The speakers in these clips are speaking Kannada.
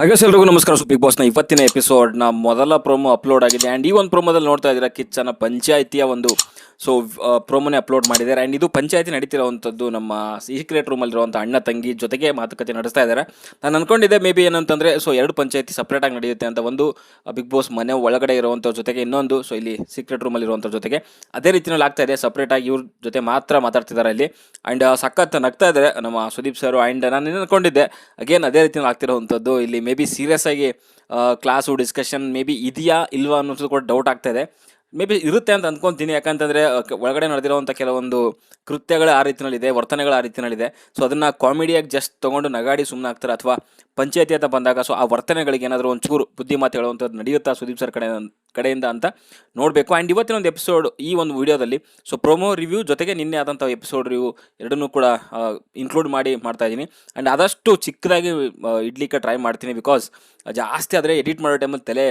ಹಾಗೆ ಎಲ್ರಿಗೂ ನಮಸ್ಕಾರ. ಸೊ ಬಿಗ್ ಬಾಸ್ನ ಇವತ್ತಿನ ಎಪಿಸೋಡ್ನ ಮೊದಲ ಪ್ರೋಮೋ ಅಪ್ಲೋಡ್ ಆಗಿದೆ. ಆ್ಯಂಡ್ ಈ ಒಂದು ಪ್ರೋಮೋದಲ್ಲಿ ನೋಡ್ತಾ ಇದ್ದೀರಾ, ಕಿಚ್ಚನ ಪಂಚಾಯಿತಿಯ ಒಂದು ಸೊ ಪ್ರೊಮೋನೇ ಅಪ್ಲೋಡ್ ಮಾಡಿದ್ದಾರೆ. ಆ್ಯಂಡ್ ಇದು ಪಂಚಾಯತಿ ನಡೀತಿರೋವಂಥದ್ದು. ನಮ್ಮ ಸೀಕ್ರೆಟ್ ರೂಮಲ್ಲಿರುವಂಥ ಅಣ್ಣ, ತಂಗಿ ಜೊತೆಗೆ ಮಾತುಕತೆ ನಡೆಸ್ತಾ ಇದ್ದಾರೆ. ನಾನು ಅಂದ್ಕೊಂಡಿದ್ದೆ ಮೇ ಬಿ ಏನಂತಂದರೆ ಸೊ ಎರಡು ಪಂಚಾಯತಿ ಸಪ್ರೇಟಾಗಿ ನಡೆಯುತ್ತೆ ಅಂತ ಒಂದು ಬಿಗ್ ಬಾಸ್ ಮನೆ ಒಳಗಡೆ ಇರುವಂಥ ಜೊತೆಗೆ ಇನ್ನೊಂದು ಸೊ ಇಲ್ಲಿ ಸೀಕ್ರೆಟ್ ರೂಮಲ್ಲಿ ಇರುವಂಥ ಜೊತೆಗೆ ಅದೇ ರೀತಿಯಲ್ಲಿ ಆಗ್ತಾ ಇದೆ. ಸಪ್ರೇಟಾಗಿ ಇವ್ರ ಜೊತೆ ಮಾತ್ರ ಮಾತಾಡ್ತಿದ್ದಾರೆ ಅಲ್ಲಿ. ಆ್ಯಂಡ್ ಸಖತ್ ನಗ್ತಾ ಇದ್ದಾರೆ ನಮ್ಮ ಸುದೀಪ್ ಸರ್ ಆ್ಯಂಡ್ ನಾನು ಅನ್ಕೊಂಡಿದ್ದೆ ಅಗೇನ್ ಅದೇ ರೀತಿಯಲ್ಲಿ ಆಗ್ತಿರೋವಂಥದ್ದು. ಇಲ್ಲಿ ಮೇ ಬಿ ಸೀರಿಯಸ್ ಆಗಿ ಕ್ಲಾಸು ಡಿಸ್ಕಷನ್ ಮೇ ಬಿ ಇದೆಯಾ ಇಲ್ವಾ ಅನ್ನೋದು ಕೂಡ ಡೌಟ್ ಆಗ್ತಾ ಇದೆ. ಮೇ ಬಿ ಇರುತ್ತೆ ಅಂತ ಅಂದ್ಕೊತೀನಿ ಯಾಕಂತಂದರೆ ಒಳಗಡೆ ನಡೆದಿರುವಂಥ ಕೆಲವೊಂದು ಕೃತ್ಯಗಳು ಆ ರೀತಿಯಲ್ಲಿದೆ ವರ್ತನೆಗಳು ಆ ರೀತಿಯಲ್ಲಿದೆ ಸೊ ಅದನ್ನು ಕಾಮಿಡಿಯಾಗಿ ಜಸ್ಟ್ ತೊಗೊಂಡು ನಗಾಡಿ ಸುಮ್ಮನೆ ಆಗ್ತಾರೆ. ಅಥವಾ ಪಂಚಾಯತಿ ಅಂತ ಬಂದಾಗ ಸೊ ಆ ವರ್ತನೆಗಳಿಗೆ ಏನಾದರೂ ಒಂಚೂರು ಬುದ್ಧಿ ಮಾತು ಹೇಳುವಂಥದ್ದು ನಡೆಯುತ್ತಾ ಸುದೀಪ್ ಸರ್ ಕಡೆ? ಕಡೆಯಿಂದ ಅಂತ ನೋಡಬೇಕು. ಆ್ಯಂಡ್ ಇವತ್ತಿನ ಒಂದು ಎಪಿಸೋಡ್ ಈ ಒಂದು ವಿಡಿಯೋದಲ್ಲಿ ಸೊ ಪ್ರೊಮೋ ರಿವ್ಯೂ ಜೊತೆಗೆ ನಿನ್ನೆ ಆದಂಥ ಎಪಿಸೋಡ್ ರಿವ್ಯೂ ಎರಡನ್ನೂ ಕೂಡ ಇನ್ಕ್ಲೂಡ್ ಮಾಡಿ ಮಾಡ್ತಾ ಇದ್ದೀನಿ. ಆ್ಯಂಡ್ ಆದಷ್ಟು ಚಿಕ್ಕದಾಗಿ ಇಡ್ಲಿಕ್ಕೆ ಟ್ರೈ ಮಾಡ್ತೀನಿ ಬಿಕಾಸ್ ಜಾಸ್ತಿ ಆದರೆ ಎಡಿಟ್ ಮಾಡೋ ಟೈಮಲ್ಲಿ ತಲೆ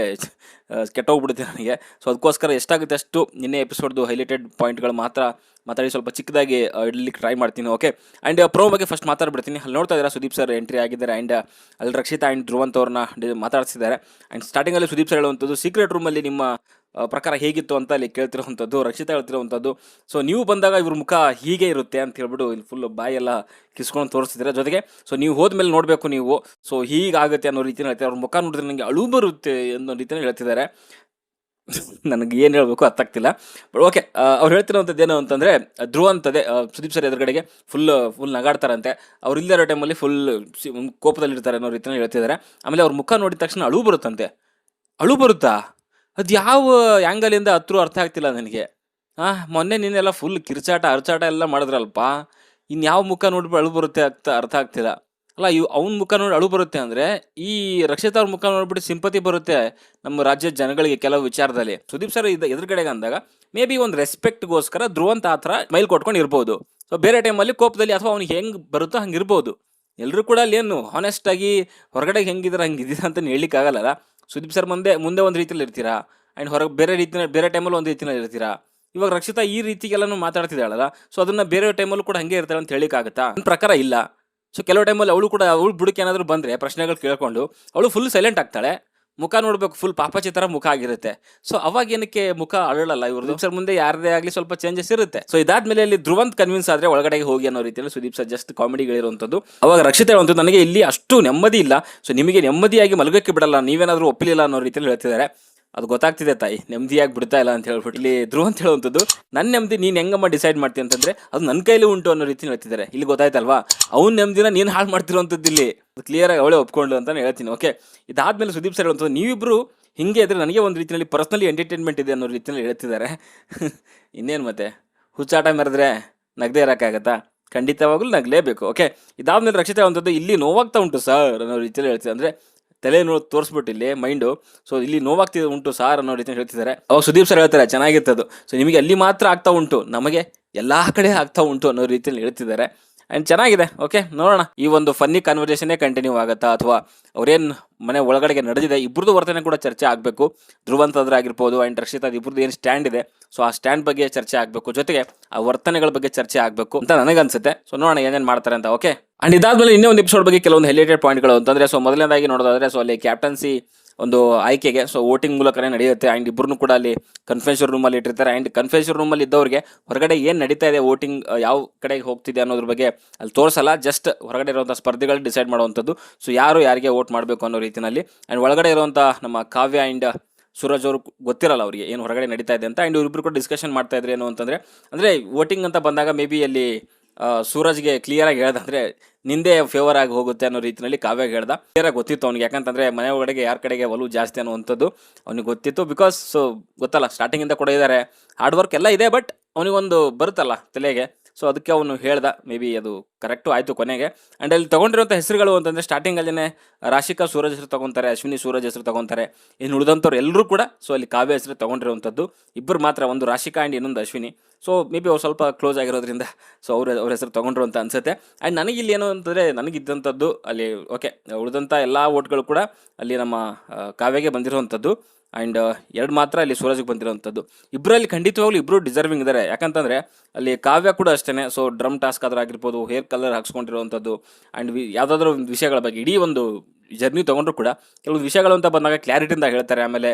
ಕೆಟ್ಟೋಗ್ಬಿಡುತ್ತೆ ನನಗೆ. ಸೊ ಅದಕ್ಕೋಸ್ಕರ ಎಷ್ಟಾಗುತ್ತೆ ಅಷ್ಟು ನಿನ್ನೆ ಎಪಿಸೋಡ್ದು ಹೈಲೈಟೆಡ್ ಪಾಯಿಂಟ್ಗಳು ಮಾತ್ರ ಮಾತಾಡಿ, ಸ್ವಲ್ಪ ಚಿಕ್ಕದಾಗಿ ಇಡ್ಲಿಕ್ಕೆ ಟ್ರೈ ಮಾಡ್ತೀನಿ ಓಕೆ ಆ್ಯಂಡ್ ಪ್ರೋ ಬಗ್ಗೆ ಫಸ್ಟ್ ಮಾತಾಡ್ಬಿಡ್ತೀನಿ. ಅಲ್ಲಿ ನೋಡ್ತಾ ಇದ್ದಾರೆ ಸುದೀಪ್ ಸರ್ ಎಂಟ್ರಿ ಆಗಿದ್ದಾರೆ ಆ್ಯಂಡ್ ಅಲ್ಲಿ ರಕ್ಷಿತಾ ಆ್ಯಂಡ್ ಧ್ರುವಂತ್ ಅವ್ರನ್ನ ಮಾತಾಡ್ತಿದ್ದಾರೆ ಆ್ಯಂಡ್ ಸ್ಟಾರ್ಟಿಂಗಲ್ಲಿ ಸುದೀಪ್ ಸರ್ ಹೇಳುವಂಥದ್ದು ಸೀಕ್ರೆಟ್ ರೂಮಲ್ಲಿ ನಿಮ್ಮ ಪ್ರಕಾರ ಹೇಗಿತ್ತು ಅಂತ ಅಲ್ಲಿ ಕೇಳ್ತಿರುವಂಥದ್ದು, ರಕ್ಷಿತಾ ಹೇಳ್ತಿರೋವಂಥದ್ದು. ಸೊ ನೀವು ಬಂದಾಗ ಇವ್ರ ಮುಖ ಹೀಗೆ ಇರುತ್ತೆ ಅಂತ ಹೇಳ್ಬಿಟ್ಟು ಇಲ್ಲಿ ಫುಲ್ ಬಾಯೆಲ್ಲ ಕಿಸ್ಕೊಂಡು ತೋರಿಸ್ತಿದ್ದಾರೆ. ಜೊತೆಗೆ ಸೊ ನೀವು ಹೋದ್ಮೇಲೆ ನೋಡಬೇಕು ನೀವು. ಸೊ ಹೀಗಾಗುತ್ತೆ ಅನ್ನೋ ರೀತಿಯಲ್ಲಿ ಹೇಳ್ತಾರೆ ಅವ್ರ ಮುಖ ನೋಡಿದ್ರೆ ನನಗೆ ಅಳು ಬರುತ್ತೆ ಅನ್ನೋ ರೀತಿಯಲ್ಲಿ ಹೇಳ್ತಿದ್ದಾರೆ. ನನಗೆ ಏನು ಹೇಳಬೇಕು ಅರ್ಥ ಆಗ್ತಿಲ್ಲ. ಬಟ್ ಓಕೆ ಅವ್ರು ಹೇಳ್ತಿರೋವಂಥದ್ದು ಏನು ಅಂತಂದರೆ, ಧ್ರುವ ಅಂತದೆ ಸುದೀಪ್ ಸರ್ ಎದುರುಗಡೆಗೆ ಫುಲ್ ಫುಲ್ ನಗಾಡ್ತಾರಂತೆ. ಅವ್ರು ಇಲ್ಲದೇ ಇರೋ ಟೈಮಲ್ಲಿ ಫುಲ್ ಕೋಪದಲ್ಲಿರ್ತಾರೆ ಅನ್ನೋ ರೀತಿಯಲ್ಲಿ ಹೇಳ್ತಿದ್ದಾರೆ. ಆಮೇಲೆ ಅವ್ರ ಮುಖ ನೋಡಿದ ತಕ್ಷಣ ಅಳು ಬರುತ್ತಂತೆ. ಅಳು ಬರುತ್ತಾ? ಅದು ಯಾವ ಆ್ಯಂಗಲಿಂದ ಹತ್ರ ಅರ್ಥ ಆಗ್ತಿಲ್ಲ ನನಗೆ. ಹಾಂ ಮೊನ್ನೆ ನೀನೆಲ್ಲ ಫುಲ್ ಕಿರ್ಚಾಟ, ಅರ್ಚಾಟ ಎಲ್ಲ ಮಾಡಿದ್ರಲ್ಪ? ಇನ್ನು ಯಾವ ಮುಖ ನೋಡ್ಬಿಟ್ಟು ಅಳು ಬರುತ್ತೆ ಅಂತ ಅರ್ಥ ಆಗ್ತಿಲ್ಲ. ಅಲ್ಲ, ಇವ್ ಅವ್ನ ಮುಖ ನೋಡಿ ಅಳು ಬರುತ್ತೆ ಅಂದರೆ, ಈ ರಕ್ಷಿತಾ ಅವ್ರ ಮುಖ ನೋಡ್ಬಿಟ್ಟು ಸಿಂಪತಿ ಬರುತ್ತೆ ನಮ್ಮ ರಾಜ್ಯದ ಜನಗಳಿಗೆ ಕೆಲವು ವಿಚಾರದಲ್ಲಿ. ಸುದೀಪ್ ಸರ್ ಇದು ಎದುರುಗಡೆಗೆ ಅಂದಾಗ, ಮೇ ಬಿ ಒಂದು ರೆಸ್ಪೆಕ್ಟ್ಗೋಸ್ಕರ ಧ್ರುವಂತ ಆ ಥರ ಮೈಲ್ ಕೊಟ್ಕೊಂಡು ಇರ್ಬೋದು. ಸೊ, ಬೇರೆ ಟೈಮಲ್ಲಿ ಕೋಪದಲ್ಲಿ ಅಥವಾ ಅವ್ನಿಗೆ ಹೆಂಗೆ ಬರುತ್ತೋ ಹಂಗೆ ಇರ್ಬೋದು. ಎಲ್ಲರೂ ಕೂಡ ಅಲ್ಲಿ ಏನು ಹಾನೆಸ್ಟ್ ಆಗಿ ಹೊರಗಡೆ ಹೆಂಗಿದ್ರೆ ಹಂಗಿದ್ದೀರಾ ಅಂತ ಹೇಳಲಿಕ್ಕಾಗಲ್ಲ ಸುದೀಪ್ ಸರ್ ಮುಂದೆ ಮುಂದೆ ಒಂದು ರೀತಿಯಲ್ಲಿ ಇರ್ತೀರಾ? ಆ್ಯಂಡ್ ಹೊರಗೆ ಬೇರೆ ರೀತಿಯಲ್ಲಿ ಬೇರೆ ಟೈಮಲ್ಲಿ ಒಂದು ರೀತಿಯಲ್ಲಿ ಇರ್ತೀರಾ? ಇವಾಗ ರಕ್ಷಿತಾ ಈ ರೀತಿಗೆಲ್ಲನೂ ಮಾತಾಡ್ತಿದ್ದಾಳಲ್ಲ, ಸೊ ಅದನ್ನ ಬೇರೆ ಟೈಮಲ್ಲೂ ಕೂಡ ಹಂಗೆ ಇರ್ತಾಳೆ ಅಂತ ಹೇಳಿಕ್ಕಾಗತ್ತಾ ನನ್ನ ಪ್ರಕಾರ ಇಲ್ಲ. ಸೊ ಕೆಲವು ಟೈಮಲ್ಲಿ ಅವಳು ಕೂಡ ಅವಳು ಬುಡಕ್ಕೆ ಏನಾದರೂ ಬಂದರೆ ಪ್ರಶ್ನೆಗಳು ಕೇಳ್ಕೊಂಡು ಅವಳು ಫುಲ್ ಸೈಲೆಂಟ್ ಆಗ್ತಾಳೆ. ಮುಖ ನೋಡಬೇಕು ಫುಲ್ ಪಾಪಚಿ ಥರ ಮುಖ ಆಗಿರುತ್ತೆ. ಸೊ ಅವಾಗ ಏನಕ್ಕೆ ಮುಖ ಅಳಲ್ಲ ದೀಪ್ ಸರ್ ಮುಂದೆ ಯಾರದೇ ಆಗಲಿ ಸ್ವಲ್ಪ ಚೇಂಜಸ್ ಇರುತ್ತೆ. ಸೊ ಇದಾದ್ಮೇಲೆ ಇಲ್ಲಿ ಧ್ರುವಂತ್ ಕನ್ವಿನ್ಸ್ ಆದರೆ ಒಳಗಡೆಗೆ ಹೋಗಿ ಅನ್ನೋ ರೀತಿಯಲ್ಲಿ ಸುದೀಪ್ ಸರ್ ಜಸ್ಟ್ ಕಾಮಿಡಿಗಳಿರುವಂಥದ್ದು ಅವಾಗ ರಕ್ಷಿತ ಹೇಳುವಂಥದ್ದು ನನಗೆ ಇಲ್ಲಿ ಅಷ್ಟು ನೆಮ್ಮದಿ ಇಲ್ಲ. ಸೊ ನಿಮಗೆ ನೆಮ್ಮದಿಯಾಗಿ ಮಲಗಕ್ಕೆ ಬಿಡಲ್ಲ. ನೀವೇನಾದರೂ ಒಪ್ಪಲಿಲ್ಲ ಅನ್ನೋ ರೀತಿಯಲ್ಲಿ ಹೇಳ್ತಿದ್ದಾರೆ. ಅದು ಗೊತ್ತಾಗ್ತಿದೆ ತಾಯಿ, ನೆಮ್ಮದಿಯಾಗಿ ಬಿಡ್ತಾ ಇಲ್ಲ ಅಂತ ಹೇಳ್ಬಿಟ್ಟು. ಇಲ್ಲಿ ಧ್ರುವ ಅಂತ ಹೇಳುವಂಥದ್ದು, ನನ್ನ ನೆಮ್ಮದಿ ನೀನು ಹೆಂಗಮ್ಮ ಡಿಸೈಡ್ ಮಾಡ್ತೀನಿ ಅಂತಂದ್ರೆ, ಅದು ನನ್ನ ಕೈಲಿ ಉಂಟು ಅನ್ನೋ ರೀತಿ ಹೇಳ್ತಿದ್ದಾರೆ. ಇಲ್ಲಿ ಗೊತ್ತಾಯ್ತಲ್ವಾ? ಅವ್ನ ನೆಮ್ಮದಿನ ನೀನು ಹಾಳು ಮಾಡ್ತಿರೋವಂಥದ್ದು ಇಲ್ಲಿ. ಕ್ಲಿಯರ್ ಆಗಿ ಅವಳೇ ಒಪ್ಕೊಂಡು ಅಂತ ಹೇಳ್ತೀನಿ ಓಕೆ ಇದಾದ್ಮೇಲೆ ಸುದೀಪ್ ಸರ್ ಹೇಳುವಂಥದ್ದು ನೀವಿಬ್ಬರು ಹಿಂಗೆ ಇದ್ರೆ ನನಗೆ ಒಂದು ರೀತಿಯಲ್ಲಿ ಪರ್ಸ್ನಲಿ ಎಂಟರ್ಟೈನ್ಮೆಂಟ್ ಇದೆ ಅನ್ನೋ ರೀತಿಯಲ್ಲಿ ಹೇಳ್ತಿದ್ದಾರೆ. ಇನ್ನೇನು ಮತ್ತೆ? ಹುಚ್ಚಾಟ ಮೆರೆದ್ರೆ ನಗದೇ ಇರೋಕ್ಕಾಗತ್ತಾ? ಖಂಡಿತವಾಗ್ಲೂ ನಗಲೇಬೇಕು ಓಕೆ ಇದಾದ್ಮೇಲೆ ರಕ್ಷಿತ ಅಂಥದ್ದು ಇಲ್ಲಿ ನೋವಾಗ್ತಾ ಉಂಟು ಸರ್ ಅನ್ನೋ ರೀತಿಯಲ್ಲಿ ಹೇಳ್ತೀವಿ ಅಂದರೆ ತಲೆ ನೋಡಿ ತೋರಿಸ್ಬಿಟ್ಟು ಇಲ್ಲಿ ಮೈಂಡು. ಸೊ ಇಲ್ಲಿ ನೋವಾಗ್ತಿದೆ ಉಂಟು ಸಾರ್ ಅನ್ನೋ ರೀತಿ ಹೇಳ್ತಿದ್ದಾರೆ. ಅವಾಗ ಸುದೀಪ್ ಸರ್ ಹೇಳ್ತಾರೆ ಚೆನ್ನಾಗಿರ್ತದು ಸೊ ನಿಮಗೆ ಅಲ್ಲಿ ಮಾತ್ರ ಆಗ್ತಾ ಉಂಟು, ನಮಗೆ ಎಲ್ಲ ಕಡೆ ಆಗ್ತಾ ಉಂಟು ಅನ್ನೋ ರೀತಿಯಲ್ಲಿ ಹೇಳ್ತಿದ್ದಾರೆ. ಆ್ಯಂಡ್ ಚೆನ್ನಾಗಿದೆ ಓಕೆ ನೋಡೋಣ. ಈ ಒಂದು ಫನ್ನಿ ಕನ್ವರ್ಸೇಷನ್ನೇ ಕಂಟಿನ್ಯೂ ಆಗುತ್ತಾ? ಅಥವಾ ಅವರೇನು ಮನೆ ಒಳಗಡೆಗೆ ನಡೆದಿದೆ? ಇಬ್ಬರದು ವರ್ತನೆ ಕೂಡ ಚರ್ಚೆ ಆಗಬೇಕು. ಧ್ರುವಂತದ್ರ ಆಗಿರ್ಬೋದು ಆ್ಯಂಡ್ ರಕ್ಷಿತಾ ಇಬ್ಬರದ್ದು ಏನು ಸ್ಟ್ಯಾಂಡ್ ಇದೆ. ಸೊ ಆ ಸ್ಟ್ಯಾಂಡ್ ಬಗ್ಗೆ ಚರ್ಚೆ ಆಗಬೇಕು. ಜೊತೆಗೆ ಆ ವರ್ತನೆಗಳ ಬಗ್ಗೆ ಚರ್ಚೆ ಆಗಬೇಕು ಅಂತ ನನಗನ್ಸುತ್ತೆ. ಸೊ ನೋಡೋಣ ಏನೇನು ಮಾಡ್ತಾರೆ ಅಂತ ಓಕೆ ಅಂಡ್ ಇದಾದ್ಮೇಲೆ ಇನ್ನೇ ಒಂದು ಎಪಿಸೋಡ್ ಬಗ್ಗೆ ಕೆಲವೊಂದು ಹೈಲೈಟೆಡ್ ಪಾಯಿಂಟ್ಗಳು ಅಂತಂದ್ರೆ ಸೊ ಮೊದಲನೇದಾಗಿ ನೋಡೋದಾದ್ರೆ ಸೊ ಅಲ್ಲಿ ಕ್ಯಾಪ್ಟನ್ಸಿ ಒಂದು ಆಯ್ಕೆಗೆ ಸೊ ವೋಟಿಂಗ್ ಮೂಲಕನೇ ನಡೆಯುತ್ತೆ. ಆ್ಯಂಡ್ ಇಬ್ಬರನ್ನು ಕೂಡ ಅಲ್ಲಿ ಕನ್ಫೆನ್ಷನ್ ರೂಮಲ್ಲಿ ಇಟ್ಟಿರ್ತಾರೆ. ಆ್ಯಂಡ್ ಕನ್ಫೆನ್ಷನ್ ರೂಮಲ್ಲಿ ಇದ್ದವರಿಗೆ ಹೊರಗಡೆ ಏನು ನಡೀತಾ ಇದೆ ವೋಟಿಂಗ್ ಯಾವ ಕಡೆಗೆ ಹೋಗ್ತಿದೆ ಅನ್ನೋದ್ರ ಬಗ್ಗೆ ಅಲ್ಲಿ ತೋರಿಸಲ್ಲ. ಜಸ್ಟ್ ಹೊರಗಡೆ ಇರುವಂಥ ಸ್ಪರ್ಧೆಗಳು ಡಿಸೈಡ್ ಮಾಡುವಂಥದ್ದು. ಸೊ ಯಾರು ಯಾರಿಗೆ ವೋಟ್ ಮಾಡಬೇಕು ಅನ್ನೋ ರೀತಿಯಲ್ಲಿ ಆ್ಯಂಡ್ ಒಳಗಡೆ ಇರುವಂಥ ನಮ್ಮ ಕಾವ್ಯ ಆ್ಯಂಡ್ ಸೂರಜ್ ಅವರು ಗೊತ್ತಿರಲ್ಲ ಅವರಿಗೆ ಏನು ಹೊರಗಡೆ ನಡೀತಾ ಇದೆ ಅಂತ. ಆ್ಯಂಡ್ ಇವ್ರಿಬ್ರು ಕೂಡ ಡಿಸ್ಕಷನ್ ಮಾಡ್ತಾ ಇದ್ರೆ ಏನು ಅಂತಂದರೆ ಅಂದರೆ ವೋಟಿಂಗ್ ಅಂತ ಬಂದಾಗ ಮೇ ಬಿ ಅಲ್ಲಿ ಸೂರಜ್ಗೆ ಕ್ಲಿಯರ್ ಆಗಿ ಹೇಳ್ದಂದ್ರೆ ನಿಂದೆ ಫೇವರ್ ಆಗಿ ಹೋಗುತ್ತೆ ಅನ್ನೋ ರೀತಿಯಲ್ಲಿ ಕಾವ್ಯ ಹೇಳ್ದ. ಕ್ಲಿಯರ್ ಆಗಿ ಗೊತ್ತಿತ್ತು ಅವ್ನಿಗೆ. ಯಾಕಂತಂದ್ರೆ ಮನೆ ಒಳಗಡೆ ಯಾರ ಕಡೆಗೆ ಒಲವು ಜಾಸ್ತಿ ಅನ್ನುವಂಥದ್ದು ಅವ್ನಿಗೆ ಗೊತ್ತಿತ್ತು. ಬಿಕಾಸ್ ಸೊ ಗೊತ್ತಲ್ಲ ಸ್ಟಾರ್ಟಿಂಗ್ ಇಂದ ಕೂಡ ಇದ್ದಾರೆ ಹಾರ್ಡ್ ವರ್ಕ್ ಎಲ್ಲ ಇದೆ ಬಟ್ ಅವನಿಗೊಂದು ಬರುತ್ತಲ್ಲ ತಲೆಗೆ. ಸೊ ಅದಕ್ಕೆ ಅವನು ಹೇಳ್ದ ಮೇ ಬಿ ಅದು ಕರೆಕ್ಟು ಆಯಿತು ಕೊನೆಗೆ. ಆ್ಯಂಡ್ ಅಲ್ಲಿ ತೊಗೊಂಡಿರುವಂಥ ಹೆಸರುಗಳು ಅಂತಂದರೆ ಸ್ಟಾರ್ಟಿಂಗಲ್ಲೇ ರಾಶಿಕಾ ಸೂರಜ್ ಹೆಸರು ತೊಗೊತಾರೆ, ಅಶ್ವಿನಿ ಸೂರಜ್ ಹೆಸರು ತೊಗೊತಾರೆ, ಇನ್ನು ಉಳಿದಂಥವ್ರು ಎಲ್ಲರೂ ಕೂಡ ಸೊ ಅಲ್ಲಿ ಕಾವ್ಯ ಹೆಸರು ತೊಗೊಂಡಿರುವಂಥದ್ದು ಇಬ್ಬರು ಮಾತ್ರ ಒಂದು ರಾಶಿಕಾ ಆ್ಯಂಡ್ ಇನ್ನೊಂದು ಅಶ್ವಿನಿ. ಸೊ ಮೇ ಬಿ ಅವ್ರು ಸ್ವಲ್ಪ ಕ್ಲೋಸ್ ಆಗಿರೋದ್ರಿಂದ ಸೊ ಅವ್ರ ಅವ್ರ ಹೆಸರು ತೊಗೊಂಡ್ರು ಅಂತ ಅನಿಸುತ್ತೆ. ಆ್ಯಂಡ್ ನನಗಿಲ್ಲಿ ಏನು ಅಂತಂದರೆ ನನಗಿದ್ದಂಥದ್ದು ಅಲ್ಲಿ ಓಕೆ ಉಳಿದಂಥ ಎಲ್ಲ ಓಟ್ಗಳು ಕೂಡ ಅಲ್ಲಿ ನಮ್ಮ ಕಾವ್ಯಗೆ ಬಂದಿರುವಂಥದ್ದು ಆ್ಯಂಡ್ ಎರಡು ಮಾತ್ರ ಅಲ್ಲಿ ಸೂರಜ್ಗೆ ಬಂದಿರೋವಂಥದ್ದು. ಇಬ್ಬರಲ್ಲಿ ಖಂಡಿತವಾಗ್ಲೂ ಇಬ್ಬರು ಡಿಸರ್ವಿಂಗ್ ಇದ್ದಾರೆ ಯಾಕಂತಂದರೆ, ಅಲ್ಲಿ ಕಾವ್ಯ ಕೂಡ ಅಷ್ಟೇ ಸೊ ಡ್ರಮ್ ಟಾಸ್ಕ್ ಆದ್ರೂ ಆಗಿರ್ಬೋದು ಹೇರ್ ಕಲರ್ ಹಾಕ್ಸ್ಕೊಂಡಿರುವಂಥದ್ದು ಆ್ಯಂಡ್ ವಿ, ಯಾವುದಾದ್ರೂ ಒಂದು ವಿಷಯಗಳ ಬಗ್ಗೆ, ಇಡೀ ಒಂದು ಜರ್ನಿ ತೊಗೊಂಡ್ರು ಕೂಡ, ಕೆಲವೊಂದು ವಿಷಯಗಳು ಅಂತ ಬಂದಾಗ ಕ್ಲಾರಿಟಿಯಿಂದ ಹೇಳ್ತಾರೆ. ಆಮೇಲೆ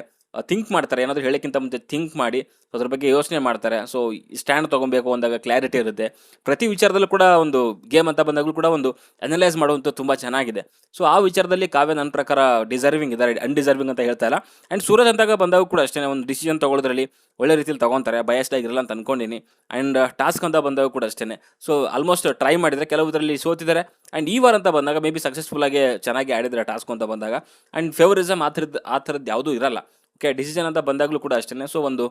ಥಿಂಕ್ ಮಾಡ್ತಾರೆ. ಏನಾದರೂ ಹೇಳೋಕ್ಕಿಂತ ಮುಂಚೆ ಥಿಂಕ್ ಮಾಡಿ, ಅದ್ರ ಬಗ್ಗೆ ಯೋಚನೆ ಮಾಡ್ತಾರೆ. ಸೊ ಸ್ಟ್ಯಾಂಡ್ ತೊಗೊಬೇಕು ಅಂದಾಗ ಕ್ಲಾರಿಟಿ ಇರುತ್ತೆ. ಪ್ರತಿ ವಿಚಾರದಲ್ಲೂ ಕೂಡ ಒಂದು ಗೇಮ್ ಅಂತ ಬಂದಾಗಲೂ ಕೂಡ ಒಂದು ಅನಲೈಸ್ ಮಾಡುವಂಥ ತುಂಬ ಚೆನ್ನಾಗಿದೆ. ಸೊ ಆ ವಿಚಾರದಲ್ಲಿ ಕಾವ್ಯ ನನ್ನ ಪ್ರಕಾರ ಡಿಸರ್ವಿಂಗ್ ಇದ್ದಾರೆ. ಅನ್ಡಿಸರ್ವಿಂಗ್ ಅಂತ ಹೇಳ್ತಾ ಇಲ್ಲ. ಆ್ಯಂಡ್ ಸೂರಜ್ ಅಂತಾಗ ಬಂದಾಗ ಕೂಡ ಅಷ್ಟೇ ಒಂದು ಡಿಸಿಷನ್ ತೊಗೊಳೋದ್ರಲ್ಲಿ ಒಳ್ಳೆ ರೀತಿಯಲ್ಲಿ ತೊಗೊತಾರೆ. ಬಯಸ್ಡ್ ಆಗಿರಲ್ಲ ಅಂತ ಅನ್ಕೊಂಡಿನಿ. ಆ್ಯಂಡ್ ಟಾಸ್ಕ್ ಅಂತ ಬಂದಾಗ ಕೂಡ ಅಷ್ಟೇ ಸೊ ಆಲ್ಮೋಸ್ಟ್ ಟ್ರೈ ಮಾಡಿದರೆ ಕೆಲವುದರಲ್ಲಿ ಸೋತಿದ್ದಾರೆ. ಆ್ಯಂಡ್ ಈ ವಾರ ಅಂತ ಬಂದಾಗ ಮೇ ಬಿ ಸಕ್ಸಸ್ಫುಲ್ ಆಗಿ ಚೆನ್ನಾಗಿ ಆಡಿದರೆ ಟಾಸ್ಕ್ ಅಂತ ಬಂದಾಗ. ಆ್ಯಂಡ್ ಫೇವರಿಸಮ್ ಆ ಥರದ್ದು ಆ ಥರದ್ದು ಯಾವುದೂ ಇರಲ್ಲ. ಓಕೆ ಡಿಸಿಷನ್ ಅಂತ ಬಂದಾಗಲೂ ಕೂಡ ಅಷ್ಟೇ ಸೊ ಒಂದು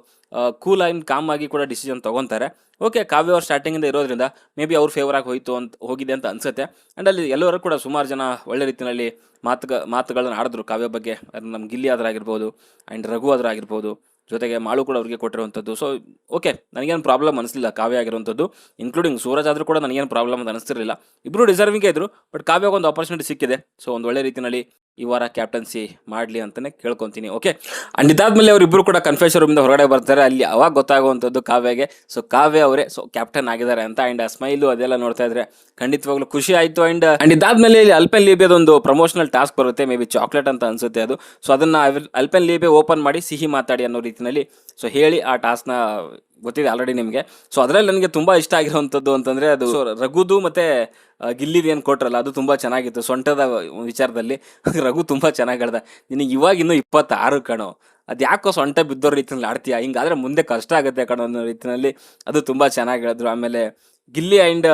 ಕೂಲ್ ಆ್ಯಂಡ್ ಕಾಮ್ ಆಗಿ ಕೂಡ ಡಿಸಿಷನ್ ತೊಗೊತಾರೆ. ಓಕೆ ಕಾವ್ಯ ಅವ್ರು ಸ್ಟಾರ್ಟಿಂಗಿಂದ ಇರೋದ್ರಿಂದ ಮೇ ಬಿ ಅವ್ರ ಫೇವರ್ ಆಗಿ ಹೋಯಿತು ಅಂತ, ಹೋಗಿದೆ ಅಂತ ಅನ್ಸುತ್ತೆ. ಆ್ಯಂಡ್ ಅಲ್ಲಿ ಎಲ್ಲರೂ ಕೂಡ ಸುಮಾರು ಜನ ಒಳ್ಳೆ ರೀತಿಯಲ್ಲಿ ಮಾತುಗ, ಮಾತುಗಳನ್ನ ಆಡಿದ್ರು. ಕಾವ್ಯ ಬಗ್ಗೆ ನಮ್ಮ ಗಿಲ್ಲಿ ಆದ್ರಾಗಿರ್ಬೋದು ಆ್ಯಂಡ್ ರಘು ಆದ್ರಾಗಿರ್ಬೋದು ಜೊತೆಗೆ ಮಾಳು ಕೂಡ ಅವ್ರಿಗೆ ಕೊಟ್ಟಿರುವಂಥದ್ದು. ಸೊ ಓಕೆ ನನಗೇನು ಪ್ರಾಬ್ಲಮ್ ಅನಿಸ್ಲಿಲ್ಲ ಕಾವ್ಯ ಆಗಿರುವಂಥದ್ದು. ಇನ್ಕ್ಲೂಡಿಂಗ್ ಸೂರಜ್ ಆದರೂ ಕೂಡ ನನಗೇನು ಪ್ರಾಬ್ಲಮ್ ಅಂತ ಅನಿಸ್ತಿರಲಿಲ್ಲ. ಇಬ್ಬರು ಡಿಸರ್ವಿಂಗೇ ಇದ್ರು ಬಟ್ ಕಾವ್ಯಗೆ ಒಂದು ಆಪರ್ಚುನಿಟಿ ಸಿಕ್ಕಿದೆ. ಸೊ ಒಂದು ಒಳ್ಳೆ ರೀತಿಯಲ್ಲಿ ಈ ವಾರ ಕ್ಯಾಪ್ಟನ್ಸಿ ಮಾಡಲಿ ಅಂತಲೇ ಕೇಳ್ಕೊತೀನಿ ಓಕೆ ಅಂಡ್ ಇದಾದ್ಮೇಲೆ ಅವರಿಬ್ಬರು ಕೂಡ ಕನ್ಫೆಷನ್ ರೂಮಿಂದ ಹೊರಗಡೆ ಬರ್ತಾರೆ, ಅಲ್ಲಿ ಅವಾಗ ಗೊತ್ತಾಗುವಂಥದ್ದು ಕಾವ್ಯಗೆ. ಸೊ ಕಾವ್ಯ ಅವರೇ ಸೊ ಕ್ಯಾಪ್ಟನ್ ಆಗಿದ್ದಾರೆ ಅಂತ ಆ್ಯಂಡ್ ಆ ಸ್ಮೈಲು ಅದೆಲ್ಲ ನೋಡ್ತಾ ಇದ್ರೆ ಖಂಡಿತವಾಗ್ಲೂ ಖುಷಿ ಆಯಿತು ಆ್ಯಂಡ್ ಆ್ಯಂಡ್ ಇದಾದ್ಮೇಲೆ ಇಲ್ಲಿ ಅಲ್ಪೆನ್ ಲೀಬಿಯದು ಒಂದು ಪ್ರಮೋಷನಲ್ ಟಾಸ್ಕ್ ಬರುತ್ತೆ ಮೇ ಬಿ ಚಾಕ್ಲೇಟ್ ಅಂತ ಅನಿಸುತ್ತೆ ಅದು. ಸೊ ಅದನ್ನು ಅಲ್ಪೆನ್ ಲೀಬೆ ಓಪನ್ ಮಾಡಿ ಸಿಹಿ ಮಾತಾಡಿ ಅನ್ನೋ ರೀತಿಯಲ್ಲಿ ಸೊ ಹೇಳಿ ಆ ಟಾಸ್ಕ್ನ ಗೊತ್ತಿದೆ ಆಲ್ರೆಡಿ ನಿಮಗೆ. ಸೊ ಅದರಲ್ಲಿ ನನಗೆ ತುಂಬ ಇಷ್ಟ ಆಗಿರುವಂಥದ್ದು ಅಂತಂದರೆ ಅದು ರಘುದು ಮತ್ತು ಗಿಲ್ಲಿದು ಏನು ಕೊಟ್ರಲ್ಲ, ಅದು ತುಂಬ ಚೆನ್ನಾಗಿತ್ತು. ಸೊಂಟದ ವಿಚಾರದಲ್ಲಿ ರಘು ತುಂಬ ಚೆನ್ನಾಗಿ ಆಡ್ದ. ನಿನಗೆ ಇವಾಗ ಇನ್ನೂ ಇಪ್ಪತ್ತಾರು ಕಣೋ. ಅದು ಯಾಕೋ ಸೊಂಟ ಬಿದ್ದೋ ರೀತಿಯಲ್ಲಿ ಆಡ್ತೀಯ? ಹಿಂಗಾದ್ರೆ ಮುಂದೆ ಕಷ್ಟ ಆಗುತ್ತೆ ಕಣೋ ಅನ್ನೋ ರೀತಿಯಲ್ಲಿ ಅದು ತುಂಬ ಚೆನ್ನಾಗಿ ಹೇಳಿದ್ರು ಆಮೇಲೆ ಗಿಲ್ಲಿ ಆ್ಯಂಡ್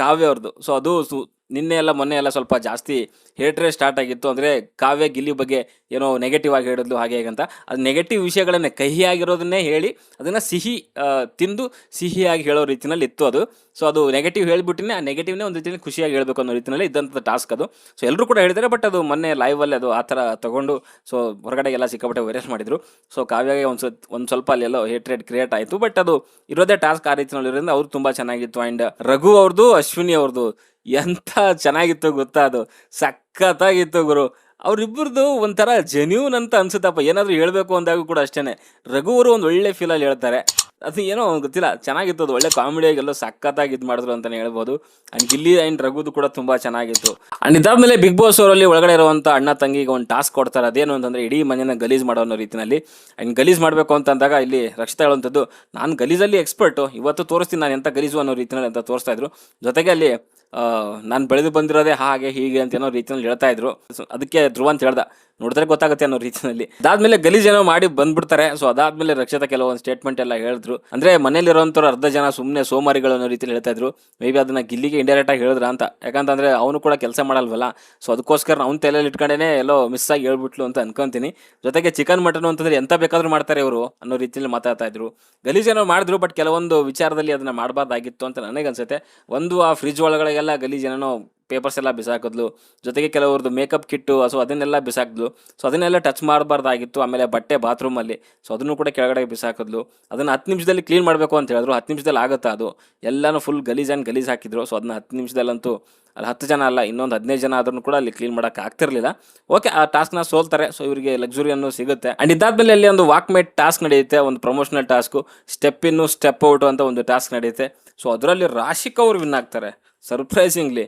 ಕಾವ್ಯ ಅವ್ರದ್ದು ಸೊ ಅದು ಸು ನಿನ್ನೆ ಎಲ್ಲ ಮೊನ್ನೆ ಎಲ್ಲ ಸ್ವಲ್ಪ ಜಾಸ್ತಿ ಹೇಟ್ರೆ ಸ್ಟಾರ್ಟ್ ಆಗಿತ್ತು ಅಂದರೆ ಕಾವ್ಯ ಗಿಲ್ಲಿ ಬಗ್ಗೆ ಏನೋ ನೆಗೆಟಿವ್ ಆಗಿ ಹೇಳಿದ್ಲು, ಹಾಗೆ ಹೇಗಂತ ಅದು ನೆಗೆಟಿವ್ ವಿಷಯಗಳನ್ನೇ ಕಹಿಯಾಗಿರೋದನ್ನೇ ಹೇಳಿ ಅದನ್ನು ಸಿಹಿ ತಿಂದು ಸಿಹಿಯಾಗಿ ಹೇಳೋ ರೀತಿಯಲ್ಲಿ ಇತ್ತು ಅದು. ಸೊ ಅದು ನೆಗೆಟಿವ್ ಹೇಳಿಬಿಟ್ಟಿನೇ ಆ ನೆಗೆಟಿವ್ನೇ ಒಂದು ರೀತಿಯಲ್ಲಿ ಖುಷಿಯಾಗಿ ಹೇಳಬೇಕು ಅನ್ನೋ ರೀತಿಯಲ್ಲಿ ಇದ್ದಂಥ ಟಾಸ್ಕ್ ಅದು. ಸೊ ಎಲ್ಲರೂ ಕೂಡ ಹೇಳಿದ್ದಾರೆ ಬಟ್ ಅದು ಮೊನ್ನೆ ಲೈವಲ್ಲಿ ಅದು ಆ ಥರ ತೊಗೊಂಡು ಸೊ ಹೊರಗಡೆ ಎಲ್ಲ ಸಿಕ್ಕಾಪಟ್ಟೆ ವೈರಸ್ ಮಾಡಿದ್ರು. ಸೊ ಕಾವ್ಯಾಗೆ ಒಂದು ಒಂದು ಸ್ವಲ್ಪ ಅಲ್ಲೆಲ್ಲೋ ಹೇಟ್ರೇಟ್ ಕ್ರಿಯೇಟ್ ಆಯಿತು ಬಟ್ ಅದು ಇರೋದೇ ಟಾಸ್ಕ್ ಆ ರೀತಿಯಲ್ಲಿ ಇರೋದ್ರಿಂದ ಅವ್ರು ತುಂಬ ಚೆನ್ನಾಗಿತ್ತು. ಆ್ಯಂಡ್ ರಘು ಅವ್ರದ್ದು ಅಶ್ವಿನಿ ಅವ್ರದ್ದು ಎಂಥ ಚೆನ್ನಾಗಿತ್ತು ಗೊತ್ತಾ ಅದು? ಸಖತ್ತಾಗಿತ್ತು ಗುರು. ಅವ್ರಿಬ್ಬರದು ಒಂಥರ ಜೆನ್ಯೂನ್ ಅಂತ ಅನ್ಸುತ್ತಪ್ಪ. ಏನಾದರೂ ಹೇಳಬೇಕು ಅಂದಾಗ ಕೂಡ ಅಷ್ಟೇ ರಘು ಅವರು ಒಂದು ಒಳ್ಳೆ ಫೀಲಲ್ಲಿ ಹೇಳ್ತಾರೆ. ಅದು ಏನೋ ಗೊತ್ತಿಲ್ಲ. ಚೆನ್ನಾಗಿತ್ತು ಅದು. ಒಳ್ಳೆ ಕಾಮಿಡಿಯಾಗೆಲ್ಲೋ ಸಖತ್ತಾಗಿ ಇದು ಮಾಡಿದ್ರು ಅಂತಲೇ ಹೇಳ್ಬೋದು. ಆ್ಯಂಡ್ ಗಿಲ್ಲಿ ಆ್ಯಂಡ್ ರಘುದು ಕೂಡ ತುಂಬ ಚೆನ್ನಾಗಿತ್ತು. ಆ್ಯಂಡ್ ಇದಾದ್ಮೇಲೆ ಬಿಗ್ ಬಾಸ್ ಅವರಲ್ಲಿ ಒಳಗಡೆ ಇರುವಂಥ ಅಣ್ಣ ತಂಗಿಗೆ ಒಂದು ಟಾಸ್ಕ್ ಕೊಡ್ತಾರೆ. ಅದೇನು ಅಂತಂದರೆ ಇಡೀ ಮನೆಯನ್ನು ಗಲೀಜ್ ಮಾಡೋ ಅನ್ನೋ ರೀತಿಯಲ್ಲಿ ಆ್ಯಂಡ್ ಗಲೀಜ್ ಮಾಡಬೇಕು ಅಂತ ಅಂದಾಗ ಇಲ್ಲಿ ರಕ್ಷಿತಾ ಹೇಳುವಂಥದ್ದು ನಾನು ಗಲೀಜಲ್ಲಿ ಎಕ್ಸ್ಪರ್ಟು ಇವತ್ತು ತೋರಿಸ್ತೀನಿ ನಾನು ಎಂಥ ಗಲೀಜು ಅನ್ನೋ ರೀತಿಯಲ್ಲಿ ಅಂತ ತೋರಿಸ್ತಾ ಇದ್ರು. ಜೊತೆಗೆ ಅಲ್ಲಿ ನಾನು ಬೆಳೆದು ಬಂದಿರೋದೇ ಹಾಗೆ ಹೀಗೆ ಅಂತ ಏನೋ ರೀತಿಯಲ್ಲಿ ಹೇಳ್ತಾ ಇದ್ರು. ಅದಕ್ಕೆ ಧ್ರುವ ಅಂತ ಹೇಳ್ದ. ನೋಡಿದ್ರೆ ಗೊತ್ತಾಗುತ್ತೆ ಅನ್ನೋ ರೀತಿಯಲ್ಲಿ. ಅದಾದ್ಮೇಲೆ ಗಲೀಜ್ ಏನೋ ಮಾಡಿ ಬಂದ್ಬಿಡ್ತಾರೆ. ಸೊ ಅದಾದ್ಮೇಲೆ ರಕ್ಷಿತ ಕೆಲವೊಂದು ಸ್ಟೇಟ್ಮೆಂಟ್ ಎಲ್ಲ ಹೇಳಿದ್ರು. ಅಂದ್ರೆ ಮನೇಲಿರುವಂಥವ್ರು ಅರ್ಧ ಜನ ಸುಮ್ಮನೆ ಸೋಮಾರಿಗಳು ಅನ್ನೋ ರೀತಿಯಲ್ಲಿ ಹೇಳ್ತಾ ಇದ್ರು. ಮೇ ಬಿ ಅದನ್ನ ಗಿಲ್ಲಿಗೆ ಇಂಡೈರೆಕ್ಟ್ ಆಗಿ ಹೇಳಿದ್ರ ಅಂತ. ಯಾಕಂತಂದ್ರೆ ಅವನು ಕೂಡ ಕೆಲಸ ಮಾಡಲ್ವಲ್ಲ. ಸೊ ಅದಕ್ಕೋಸ್ಕರ ಅವ್ನ ತಲೆಯಲ್ಲಿ ಇಟ್ಕೊಂಡೇನೆ ಎಲ್ಲೋ ಮಿಸ್ ಆಗಿ ಹೇಳ್ಬಿಟ್ಲು ಅಂತ ಅನ್ಕೊಂತೀನಿ. ಜೊತೆಗೆ ಚಿಕನ್ ಮಟನ್ ಅಂತಂದ್ರೆ ಎಂತ ಬೇಕಾದ್ರೂ ಮಾಡ್ತಾರೆ ಇವರು ಅನ್ನೋ ರೀತಿಯಲ್ಲಿ ಮಾತಾಡ್ತಾ ಇದ್ರು. ಗಲೀಜ್ ಏನೋ ಮಾಡಿದ್ರು ಬಟ್ ಕೆಲವೊಂದು ವಿಚಾರದಲ್ಲಿ ಅದನ್ನ ಮಾಡಬಾರ್ದಾಗಿತ್ತು ಅಂತ ನನಗನ್ಸುತ್ತೆ. ಒಂದು ಆ ಫ್ರಿಜ್ ಒಳಗಡೆಗೆಲ್ಲ ಗಲೀಜ್ ಏನೋ ಪೇಪರ್ಸ್ ಎಲ್ಲ ಬಿಸಾಕಿದ್ಲು. ಜೊತೆಗೆ ಕೆಲವ್ರದ್ದು ಮೇಕಪ್ ಕಿಟ್ಟು ಸೊ ಅದನ್ನೆಲ್ಲ ಬಿಸಾಕಿದ್ಲು. ಸೊ ಅದನ್ನೆಲ್ಲ ಟಚ್ ಮಾಡಬಾರ್ದಾಗಿತ್ತು, ಆಮೇಲೆ ಬಟ್ಟೆ ಬಾತ್ರೂಮಲ್ಲಿ ಸೊ ಅದನ್ನು ಕೂಡ ಕೆಳಗಡೆ ಬಿಸಾಕಿದ್ಲು. ಅದನ್ನು ಹತ್ತು ನಿಮಿಷದಲ್ಲಿ ಕ್ಲೀನ್ ಮಾಡಬೇಕು ಅಂತ ಹೇಳಿದ್ರು. ಹತ್ತು ನಿಮಿಷದಲ್ಲಿ ಆಗುತ್ತಾ ಅದು? ಎಲ್ಲನೂ ಫುಲ್ ಗಲೀಜ್ ಆ್ಯಂಡ್ ಗಲೀಜ್ ಹಾಕಿದ್ರು. ಸೊ ಅದನ್ನ ಹತ್ತು ನಿಮಿಷದಲ್ಲಂತೂ ಅಲ್ಲಿ ಹತ್ತು ಜನ ಅಲ್ಲ, ಇನ್ನೊಂದು ಹದಿನೈದು ಜನ ಆದ್ರೂ ಕೂಡ ಅಲ್ಲಿ ಕ್ಲೀನ್ ಮಾಡೋಕೆ ಆಗ್ತಿರಲಿಲ್ಲ. ಓಕೆ ಆ ಟಾಸ್ಕ್ನ ಸೋಲ್ತಾರೆ. ಸೊ ಇವರಿಗೆ ಲಕ್ಸುರಿ ಅನ್ನೋ ಸಿಗುತ್ತೆ. ಆ್ಯಂಡ್ ಇದಾದ್ಮೇಲೆ ಅಲ್ಲಿ ಒಂದು ವಾಕ್ ಮೇಟ್ ಟಾಸ್ಕ್ ನಡೆಯುತ್ತೆ, ಒಂದು ಪ್ರಮೋಷನಲ್ ಟಾಸ್ಕು ಸ್ಟೆಪ್ ಇನ್ನು ಸ್ಟೆಪ್ ಔಟ್ ಅಂತ ಒಂದು ಟಾಸ್ಕ್ ನಡೆಯುತ್ತೆ. ಸೊ ಅದರಲ್ಲಿ ರಾಶಿಕ್ ಅವರು ವಿನ್ ಆಗ್ತಾರೆ. ಸರ್ಪ್ರೈಸಿಂಗ್ಲಿ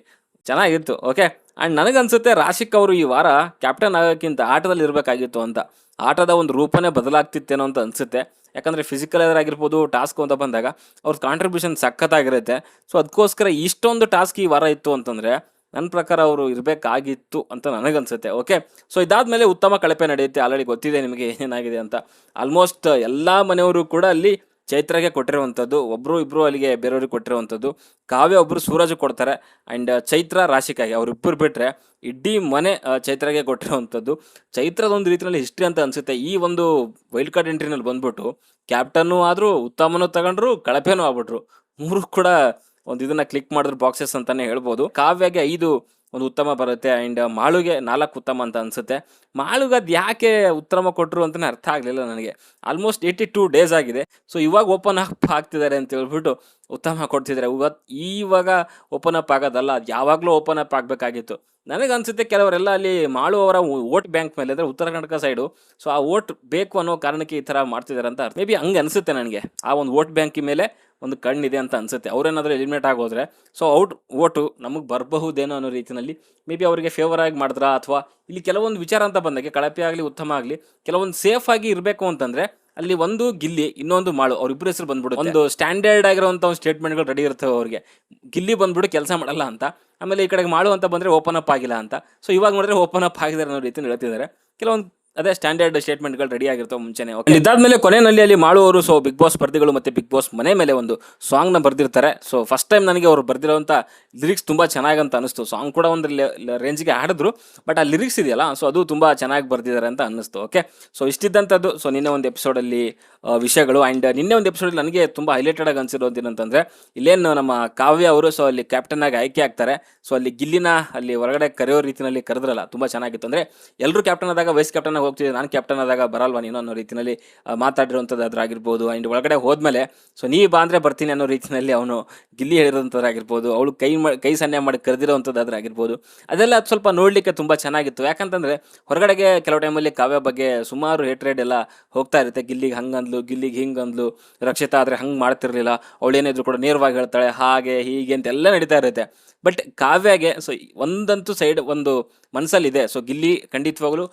ಚೆನ್ನಾಗಿತ್ತು ಓಕೆ ಆ್ಯಂಡ್ ನನಗನ್ಸುತ್ತೆ ರಾಶಿಕ್ ಅವರು ಈ ವಾರ ಕ್ಯಾಪ್ಟನ್ ಆಗೋಕ್ಕಿಂತ ಆಟದಲ್ಲಿ ಇರಬೇಕಾಗಿತ್ತು ಅಂತ. ಆಟದ ಒಂದು ರೂಪನೇ ಬದಲಾಗ್ತಿತ್ತೇನೋ ಅಂತ ಅನಿಸುತ್ತೆ. ಯಾಕಂದರೆ ಫಿಸಿಕಲ್ ಆಗಿರ್ಬೋದು ಟಾಸ್ಕ್ ಅಂತ ಬಂದಾಗ ಅವ್ರ ಕಾಂಟ್ರಿಬ್ಯೂಷನ್ ಸಖತ್ತಾಗಿರುತ್ತೆ. ಸೊ ಅದಕ್ಕೋಸ್ಕರ ಇಷ್ಟೊಂದು ಟಾಸ್ಕ್ ಈ ವಾರ ಇತ್ತು ಅಂತಂದರೆ ನನ್ನ ಪ್ರಕಾರ ಅವರು ಇರಬೇಕಾಗಿತ್ತು ಅಂತ ನನಗನ್ಸುತ್ತೆ ಓಕೆ ಸೊ ಇದಾದಮೇಲೆ ಉತ್ತಮ ಕಳಪೆ ನಡೆಯುತ್ತೆ. ಆಲ್ರೆಡಿ ಗೊತ್ತಿದೆ ನಿಮಗೆ ಏನೇನಾಗಿದೆ ಅಂತ. ಆಲ್ಮೋಸ್ಟ್ ಎಲ್ಲ ಮನೆಯವರು ಕೂಡ ಅಲ್ಲಿ ಚೈತ್ರಗೆ ಕೊಟ್ಟಿರುವಂಥದ್ದು ಒಬ್ಬರು ಇಬ್ಬರು ಅಲ್ಲಿಗೆ ಬೇರೆಯವ್ರಿಗೆ ಕೊಟ್ಟಿರುವಂಥದ್ದು, ಕಾವ್ಯ ಒಬ್ಬರು ಸೂರಜ್ ಕೊಡ್ತಾರೆ. ಆ್ಯಂಡ್ ಚೈತ್ರ ರಾಶಿಕಾಗೆ ಅವ್ರಿಬ್ಬರು ಬಿಟ್ಟರೆ ಇಡೀ ಮನೆ ಚೈತ್ರಗೆ ಕೊಟ್ಟಿರುವಂಥದ್ದು. ಚೈತ್ರದ ಒಂದು ರೀತಿಯಲ್ಲಿ ಹಿಸ್ಟ್ರಿ ಅಂತ ಅನಿಸುತ್ತೆ. ಈ ಒಂದು ವೈಲ್ಡ್ ಕಾರ್ಡ್ ಎಂಟ್ರಿನಲ್ಲಿ ಬಂದ್ಬಿಟ್ಟು ಕ್ಯಾಪ್ಟನ್ನು ಆದರೂ, ಉತ್ತಮನೂ ತಗೊಂಡ್ರು, ಕಳಪೆನೂ ಆಗ್ಬಿಟ್ರು. ಮೂರು ಕೂಡ ಒಂದು ಇದನ್ನು ಕ್ಲಿಕ್ ಮಾಡಿದ್ರು ಬಾಕ್ಸಸ್ ಅಂತಾನೆ ಹೇಳ್ಬೋದು. ಕಾವ್ಯಗೆ ಐದು ಒಂದು ಉತ್ತಮ ಬರುತ್ತೆ ಆ್ಯಂಡ್ ಮಾಳುಗೆ ನಾಲ್ಕು ಉತ್ತಮ ಅಂತ ಅನಿಸುತ್ತೆ. ಮಾಳುಗೆ ಅದು ಯಾಕೆ ಉತ್ತಮ ಕೊಟ್ಟರು ಅಂತಲೇ ಅರ್ಥ ಆಗಲಿಲ್ಲ ನನಗೆ. ಆಲ್ಮೋಸ್ಟ್ ಏಯ್ಟಿ ಟೂ ಡೇಸ್ ಆಗಿದೆ. ಸೊ ಇವಾಗ ಓಪನ್ ಅಪ್ ಆಗ್ತಿದ್ದಾರೆ ಅಂತ ಹೇಳ್ಬಿಟ್ಟು ಉತ್ತಮ ಕೊಡ್ತಿದ್ದಾರೆ. ಇವತ್ತು ಈವಾಗ ಓಪನ್ ಅಪ್ ಆಗೋದಲ್ಲ, ಅದು ಯಾವಾಗಲೂ ಓಪನ್ ಅಪ್ ಆಗಬೇಕಾಗಿತ್ತು. ನನಗೆ ಅನ್ಸುತ್ತೆ ಕೆಲವರೆಲ್ಲ ಅಲ್ಲಿ ಮಾಡುವವರ ವೋಟ್ ಬ್ಯಾಂಕ್ ಮೇಲೆ, ಅಂದರೆ ಉತ್ತರ ಕರ್ನಾಟಕ ಸೈಡು ಸೊ ಆ ವೋಟ್ ಬೇಕು ಅನ್ನೋ ಕಾರಣಕ್ಕೆ ಈ ಥರ ಮಾಡ್ತಿದ್ದಾರೆ ಅಂತ ಮೇ ಬಿ ಹಂಗೆ ಅನಿಸುತ್ತೆ ನನಗೆ. ಆ ಒಂದು ವೋಟ್ ಬ್ಯಾಂಕ್ ಮೇಲೆ ಒಂದು ಕಣ್ಣಿದೆ ಅಂತ ಅನಿಸುತ್ತೆ. ಅವರೇನಾದರೂ ಎಲಿಮಿನೇಟ್ ಆಗೋದ್ರೆ ಸೊ ಔಟ್ ವೋಟು ನಮಗೆ ಬರಬಹುದೇನೋ ಅನ್ನೋ ರೀತಿಯಲ್ಲಿ ಮೇ ಬಿ ಅವರಿಗೆ ಫೇವರ್ ಆಗಿ ಮಾಡಿದ್ರ, ಅಥವಾ ಇಲ್ಲಿ ಕೆಲವೊಂದು ವಿಚಾರ ಅಂತ ಬಂದಾಗೆ, ಕಳಪೆ ಆಗಲಿ, ಉತ್ತಮ ಆಗಲಿ, ಕೆಲವೊಂದು ಸೇಫ್ ಆಗಿ ಇರಬೇಕು ಅಂತಂದರೆ ಅಲ್ಲಿ ಒಂದು ಗಿಲ್ಲಿ, ಇನ್ನೊಂದು ಮಾಳು ಅವ್ರಿಬ್ಬರ ಹೆಸರು ಬಂದ್ಬಿಡು ಒಂದು ಸ್ಟ್ಯಾಂಡರ್ಡ್ ಆಗಿರುವಂಥ ಒಂದು ಸ್ಟೇಟ್ಮೆಂಟ್ಗಳು ರೆಡಿ ಇರ್ತವೆ ಅವ್ರಿಗೆ. ಗಿಲ್ಲಿ ಬಂದ್ಬಿಟ್ಟು ಕೆಲಸ ಮಾಡಲ್ಲ ಅಂತ, ಆಮೇಲೆ ಈ ಕಡೆಗೆ ಮಾಡು ಅಂತ ಬಂದರೆ ಓಪನ್ ಅಪ್ ಆಗಿಲ್ಲ ಅಂತ. ಸೊ ಇವಾಗ ನೋಡಿದ್ರೆ ಓಪನ್ ಅಪ್ ಆಗಿದ್ದಾರೆ ಅನ್ನೋ ರೀತಿ ಹೇಳ್ತಿದ್ದಾರೆ. ಕೆಲವೊಂದು ಅದೇ ಸ್ಟ್ಯಾಂಡರ್ಡ್ ಸ್ಟೇಟ್ಮೆಂಟ್ಗಳು ರೆಡಿ ಆಗಿರ್ತವೆ ಮುಂಚೆನೆ ಓಕೆ ಇದಾದ್ಮೇಲೆ ಕೊನೆಯಲ್ಲಿ ಅಲ್ಲಿ ಮಾಡುವವರು ಸೊ ಬಿಗ್ ಬಾಸ್ ಸ್ಪರ್ಧಿಗಳು ಮತ್ತೆ ಬಿಗ್ ಬಾಸ್ ಮನೆ ಮೇಲೆ ಒಂದು ಸಾಂಗ್ನ ಬರ್ದಿರ್ತಾರೆ. ಸೊ ಫಸ್ಟ್ ಟೈಮ್ ನನಗೆ ಅವರು ಬರೆದಿರೋವಂಥ ಲಿರಿಕ್ಸ್ ತುಂಬ ಚೆನ್ನಾಗಿ ಅಂತ ಅನಿಸ್ತು ಸಾಂಗ್ ಕೂಡ ಒಂದು ರೇಂಜ್ಗೆ ಹಾಡಿದ್ರು ಬಟ್ ಆ ಲಿರಿಕ್ಸ್ ಇದೆಯಲ್ಲ ಸೊ ಅದು ತುಂಬ ಚೆನ್ನಾಗಿ ಬರೆದಿದ್ದಾರೆ ಅಂತ ಅನ್ನಿಸ್ತು ಓಕೆ ಸೊ ಇಷ್ಟಿದ್ದಂಥದ್ದು ಸೊ ನಿನ್ನೆ ಒಂದು ಎಪಿಸೋಡಲ್ಲಿ ವಿಷಯಗಳು ಆ್ಯಂಡ್ ನಿನ್ನೆ ಒಂದು ಎಪಿಸೋಡಲ್ಲಿ ನನಗೆ ತುಂಬ ಹೈಲೈಟೆಡ್ ಆಗಿ ಅನ್ಸಿರೋದು ಏನಂತಂದರೆ, ಇಲ್ಲೇನು ನಮ್ಮ ಕಾವ್ಯ ಅವರು ಸೊ ಅಲ್ಲಿ ಕ್ಯಾಪ್ಟನ್ ಆಗಿ ಆಯ್ಕೆ ಆಗ್ತಾರೆ. ಸೊ ಅಲ್ಲಿ ಗಿಲ್ಲಿನ ಅಲ್ಲಿ ಹೊರಗಡೆ ಕರೆಯೋ ರೀತಿಯಲ್ಲಿ ಕರೆದ್ರಲ್ಲ, ತುಂಬ ಚೆನ್ನಾಗಿತ್ತು. ಅಂದರೆ ಎಲ್ಲರೂ ಕ್ಯಾಪ್ಟನ್ ಆದಾಗ ವೈಸ್ ಕ್ಯಾಪ್ಟನ್ ಆಗಿ ಹೋಗ್ತಿದ್ದೆ ನಾನು ಕ್ಯಾಪ್ಟನ್ ಆದಾಗ ಬರಲ್ವಾ ನೀನು ಅನ್ನೋ ರೀತಿಯಲ್ಲಿ ಮಾತಾಡಿರೋಂಥದ್ದು ಅದ್ರಾಗಿರ್ಬೋದು. ಆ್ಯಂಡ್ ಒಳಗಡೆ ಹೋದ್ಮೇಲೆ ಸೊ ನೀ ಬಾ ಅಂದರೆ ಬರ್ತೀನಿ ಅನ್ನೋ ರೀತಿಯಲ್ಲಿ ಅವನು ಗಿಲ್ಲಿ ಹೇಳಿರೋಂಥದ್ದಾಗಿರ್ಬೋದು ಅವಳು ಕೈ ಕೈ ಸನ್ನೆ ಮಾಡಿ ಕರೆದಿರೋವಂಥದ್ದು ಅದ್ರಾಗಿರ್ಬೋದು. ಅದೆಲ್ಲ ಸ್ವಲ್ಪ ನೋಡಲಿಕ್ಕೆ ತುಂಬ ಚೆನ್ನಾಗಿತ್ತು. ಯಾಕಂತಂದರೆ, ಹೊರಗಡೆಗೆ ಕೆಲವು ಟೈಮಲ್ಲಿ ಕಾವ್ಯ ಬಗ್ಗೆ ಸುಮಾರು ಹೇಟ್ರೇಡ್ ಎಲ್ಲ ಹೋಗ್ತಾ ಇರುತ್ತೆ. ಗಿಲ್ಲಿಗೆ ಹಂಗಂದ್ಲು, ಗಿಲ್ಲಿಗೆ ಹಿಂಗಂದ್ಲು, ರಕ್ಷಿತಾ ಆದರೆ ಹಂಗೆ ಮಾಡ್ತಿರ್ಲಿಲ್ಲ. ಅವಳೇನಿದ್ರು ಕೂಡ ನೇರವಾಗಿ ಹೇಳ್ತಾಳೆ, ಹಾಗೆ, ಹೀಗೆ ಅಂತೆಲ್ಲ ನಡೀತಾ ಇರುತ್ತೆ. ಬಟ್ ಕಾವ್ಯಗೆ ಸೊ ಒಂದಂತೂ ಸೈಡ್ ಒಂದು ಮನಸ್ಸಲ್ಲಿದೆ ಸೊ ಗಿಲ್ಲಿ ಖಂಡಿತವಾಗಲೂ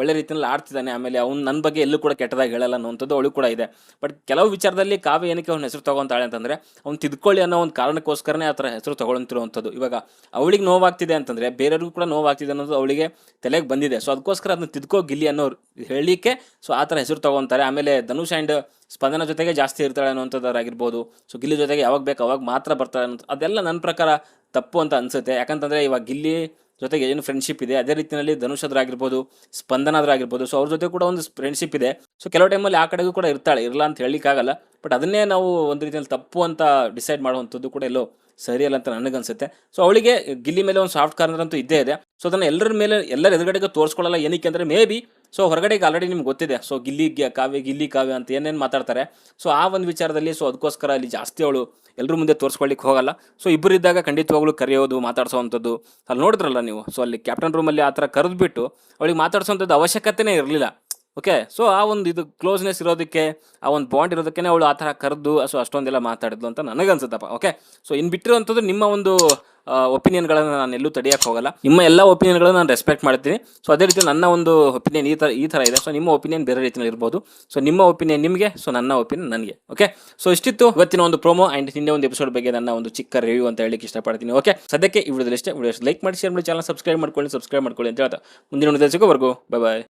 ಒಳ್ಳೆ ರೀತಿಯಲ್ಲಿ ಆಡ್ತಿದ್ದಾನೆ. ಆಮೇಲೆ ಅವ್ನು ನನ್ನ ಬಗ್ಗೆ ಎಲ್ಲೂ ಕೂಡ ಕೆಟ್ಟದಾಗಿ ಹೇಳಲ್ಲ ಅನ್ನೋಂಥದ್ದು ಅವಳು ಕೂಡ ಇದೆ. ಬಟ್ ಕೆಲವು ವಿಚಾರದಲ್ಲಿ ಕಾವ್ಯ ಏನಕ್ಕೆ ಅವ್ನ ಹೆಸರು ತಗೊಂತಾಳೆ ಅಂತಂದರೆ, ಅವ್ನು ತಿದ್ಕೊಳ್ಳಿ ಅನ್ನೋ ಒಂದು ಕಾರಣಕ್ಕೋಸ್ಕರನೇ ಆ ಥರ ಹೆಸರು ತಗೊಳ್ತಿರುವಂಥದ್ದು ಇವಾಗ ಅವಳಿಗೆ ನೋವಾಗ್ತಿದೆ ಅಂತಂದರೆ, ಬೇರೆಯವ್ರಿಗೂ ಕೂಡ ನೋವಾಗ್ತಿದೆ ಅನ್ನೋದು ಅವಳಿಗೆ ತಲೆಗೆ ಬಂದಿದೆ. ಸೊ ಅದಕ್ಕೋಸ್ಕರ ಅದನ್ನ ತಿದ್ಕೋ ಗಿಲ್ಲಿ ಅನ್ನೋ ಹೇಳಲಿಕ್ಕೆ ಸೊ ಆ ಥರ ಹೆಸರು ತಗೊತಾರೆ. ಆಮೇಲೆ ಧನುಷ್ ಆ್ಯಂಡ್ ಸ್ಪಂದನ ಜೊತೆಗೆ ಜಾಸ್ತಿ ಇರ್ತಾಳೆ ಅನ್ನೋಂಥದ್ದಾಗಿರ್ಬೋದು ಸೊ ಗಿಲ್ಲಿ ಜೊತೆಗೆ ಯಾವಾಗ ಬೇಕು ಅವಾಗ ಮಾತ್ರ ಬರ್ತಾಳೆ ಅನ್ನೋ ಅದೆಲ್ಲ ನನ್ನ ಪ್ರಕಾರ ತಪ್ಪು ಅಂತ ಅನಿಸುತ್ತೆ. ಯಾಕಂತಂದರೆ ಇವಾಗ ಗಿಲ್ಲಿ ಜೊತೆಗೆ ಏನು ಫ್ರೆಂಡ್ಶಿಪ್ ಇದೆ, ಅದೇ ರೀತಿಯಲ್ಲಿ ಧನುಷ್ ಆಗಿರ್ಬೋದು ಸ್ಪಂದನ ಸೊ ಅವ್ರ ಜೊತೆ ಕೂಡ ಒಂದು ಫ್ರೆಂಡ್ಶಿಪ್ ಇದೆ. ಸೊ ಕೆಲವು ಟೈಮಲ್ಲಿ ಆ ಕಡೆಗೂ ಕೂಡ ಇರ್ತಾಳೆ ಇರಲ್ಲ ಅಂತ ಹೇಳಲಿಕ್ಕಾಗಲ್ಲ ಬಟ್ ಅದನ್ನೇ ನಾವು ಒಂದು ರೀತಿಯಲ್ಲಿ ತಪ್ಪು ಅಂತ ಡಿಸೈಡ್ ಮಾಡುವಂಥದ್ದು ಕೂಡ ಎಲ್ಲೋ ಸರಿಯಲ್ಲ ಅಂತ ನನಗನ್ಸುತ್ತೆ. ಸೊ ಅವಳಿಗೆ ಗಿಲ್ಲಿ ಮೇಲೆ ಒಂದು ಸಾಫ್ಟ್ ಕಾರ್ನರ್ ಅಂತೂ ಇದ್ದೇ ಇದೆ. ಸೊ ಅದನ್ನು ಎಲ್ಲರ ಮೇಲೆ, ಎಲ್ಲರ ಎದುರುಗಡೆಗೆ ತೋರಿಸ್ಕೊಳ್ಳಲ್ಲ ಏನಕ್ಕೆ ಅಂದರೆ ಮೇ ಬಿ ಸೊ ಹೊರಗಡೆಗೆ ಆಲ್ರೆಡಿ ನಿಮ್ಗೆ ಗೊತ್ತಿದೆ. ಸೊ ಗಿಲ್ಲಿ ಕಾವ್ಯ ಗಿಲ್ಲಿ ಕಾವ್ಯ ಅಂತ ಏನೇನು ಮಾತಾಡ್ತಾರೆ. ಸೊ ಆ ಒಂದು ವಿಚಾರದಲ್ಲಿ ಸೊ ಅದಕ್ಕೋಸ್ಕರ ಅಲ್ಲಿ ಜಾಸ್ತಿ ಅವಳು ಎಲ್ಲರೂ ಮುಂದೆ ತೋರಿಸ್ಕೊಳ್ಳಿಕ್ಕೆ ಹೋಗಲ್ಲ. ಸೊ ಇಬ್ಬರಿದ್ದಾಗ ಖಂಡಿತವಾಗ್ಲೂ ಕರೆಯೋದು ಮಾತಾಡ್ಸೋವಂಥದ್ದು ಅಲ್ಲಿ ನೋಡಿದ್ರಲ್ಲ ನೀವು. ಸೊ ಅಲ್ಲಿ ಕ್ಯಾಪ್ಟನ್ ರೂಮಲ್ಲಿ ಆ ಥರ ಕರೆದ್ಬಿಟ್ಟು ಅವಳಿಗೆ ಮಾತಾಡ್ಸೋವಂಥದ್ದು ಅವಶ್ಯಕತೆನೇ ಇರಲಿಲ್ಲ. ಓಕೆ ಸೊ ಆ ಒಂದು ಇದು ಕ್ಲೋಸ್ನೆಸ್ ಇರೋದಕ್ಕೆ, ಆ ಒಂದು ಬಾಂಡ್ ಇರೋದಕ್ಕೆ ಅವಳು ಆ ಥರ ಕರೆದು ಸೊ ಅಷ್ಟೊಂದೆಲ್ಲ ಮಾತಾಡಿದ್ಲು ಅಂತ ನನಗನ್ಸುತ್ತಪ್ಪ ಓಕೆ ಸೊ ಇನ್ನು ಬಿಟ್ಟಿರೋಂಥದ್ದು ನಿಮ್ಮ ಒಂದು ಒಪಿನಿಯನ್ಗಳನ್ನು ನಾನು ಎಲ್ಲೂ ತಡೆಯೋಕ್ಕೆ ಹೋಗಲ್ಲ. ನಿಮ್ಮ ಎಲ್ಲ ಒಪಿನಿಯನ್ಗಳನ್ನು ನಾನು ರೆಸ್ಪೆಕ್ಟ್ ಮಾಡ್ತೀನಿ. ಸೊ ಅದೇ ರೀತಿ ನನ್ನ ಒಂದು ಒಪಿನಿಯನ್ ಈ ಥರ ಈ ಥರ ಇದೆ. ಸೊ ನಿಮ್ಮ ಒಪಿನಿಯನ್ ಬೇರೆ ರೀತಿಯಲ್ಲಿ ಇರ್ಬೋದು. ಸೊ ನಿಮ್ಮ ಒಪಿನಿಯನ್ ನಿಮಗೆ ಸೊ ನನ್ನ ಒಪಿನಿಯನ್ ನನಗೆ. ಓಕೆ ಸೊ ಇಷ್ಟಿತ್ತು ಇವತ್ತಿನ ಒಂದು ಪ್ರೋಮೋ ಆ್ಯಂಡ್ ಹಿಂದೆ ಒಂದು ಎಪಿಸೋಡ್ ಬಗ್ಗೆ ನನ್ನ ಒಂದು ಚಿಕ್ಕ ರಿವ್ಯೂ ಅಂತ ಹೇಳಿಕ್ಕೆ ಇಷ್ಟಪಡ್ತೀನಿ. ಓಕೆ ಸದ್ಯಕ್ಕೆ ಈ ವಿಡಿಯೋದಲ್ಲಿ ಇಷ್ಟೇ. ವಿಡಿಯೋ ಲೈಕ್ ಮಾಡಿ ಶೇರ್ ಮಾಡಿ ಚಾನಲ್ ಸಬ್ಸ್ಕ್ರೈಬ್ ಮಾಡ್ಕೊಳ್ಳಿ ಸಬ್ಸ್ಕ್ರೈಬ್ ಮಾಡ್ಕೊಳ್ಳಿ ಅಂತ ಹೇಳ್ತಾ. ಮುಂದಿನ ಒಂದು ಸಿಗೋವರೆಗೂ ಬೈ ಬಾಯ್